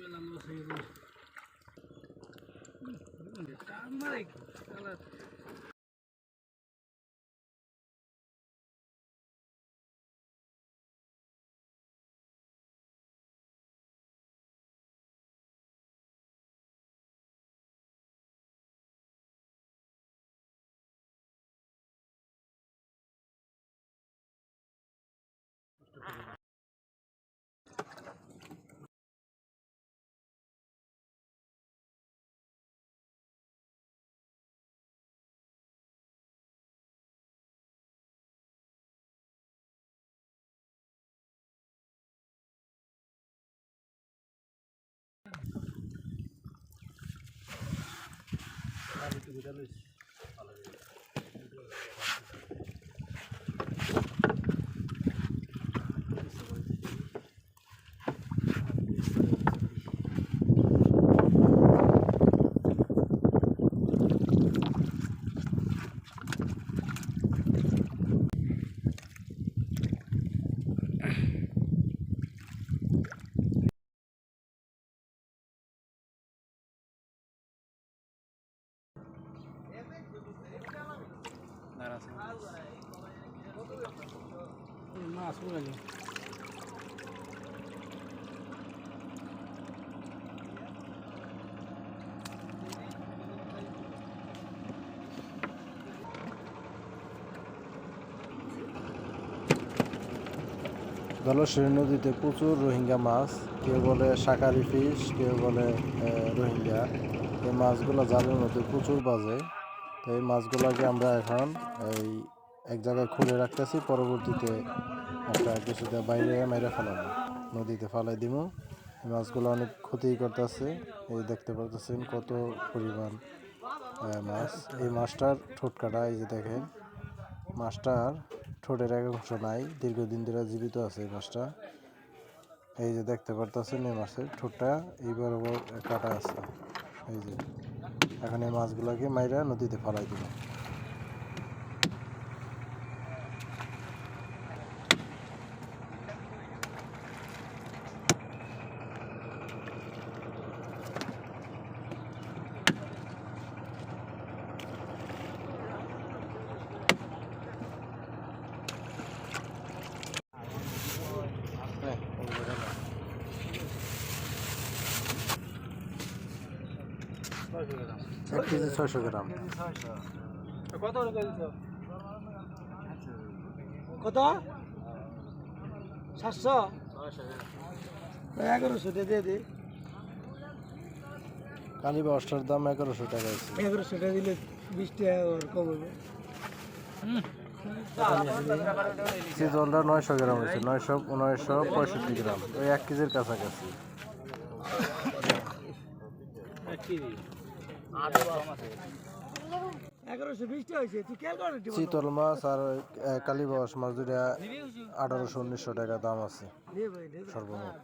Bismillahirrahmanirrahim. Tamam. Kalat. আমি একটু মাছ উড়ালি ধলেশ্বরী নদীতে প্রচুর রোহিঙ্গা মাছ কেউ বলে শাকারি ফিশ কেউ বলে রোহিঙ্গা এই মাছগুলো জালের মধ্যে প্রচুর বাজে তো এই মাছগুলোকে আমরা এখন এই এক জায়গায় খুলে রাখতেছি, পরবর্তীতে একটা কিছুতে বাইরে মেরে ফেলাবো। নদীতে ফালাই দিব এই মাছগুলো অনেক ক্ষতি করতেছে। এই দেখতে পারতেছেন কত পরিমাণ মাছ। এই মাছটার ঠোঁট কাটা, এই যে দেখেন। মাছটার ঠোঁটের এক অংশ নাই, দীর্ঘদিন ধরে জীবিত আছে এই মাছটা। এই যে দেখতে পারতেছেন এই মাছের ঠোঁটটা এই বরাবর কাটা আছে। এই যে এখন এই মাছগুলোকে মাইরা নদীতে ফেলাই দিল। এক কেজি ছয়শো গ্রাম। কত কত? সাতশো? এগারোশো দিয়ে দিয়ে দে। কালী বাসটার দাম এগারোশো টাকা আছে। এগারোশো টাকা দিলে বিশ টাকা কম হবে। নয়শো গ্রাম হয়েছে নয়শো নয়শো পঁয়ষট্টি গ্রাম। ওই এক কেজির কাছাকাছি। এগারোশো বিশ চিতল মাছ আর কালীবাস মাছ দুটা আঠারোশো উনিশশো টাকা দাম আছে। সর্বমোট।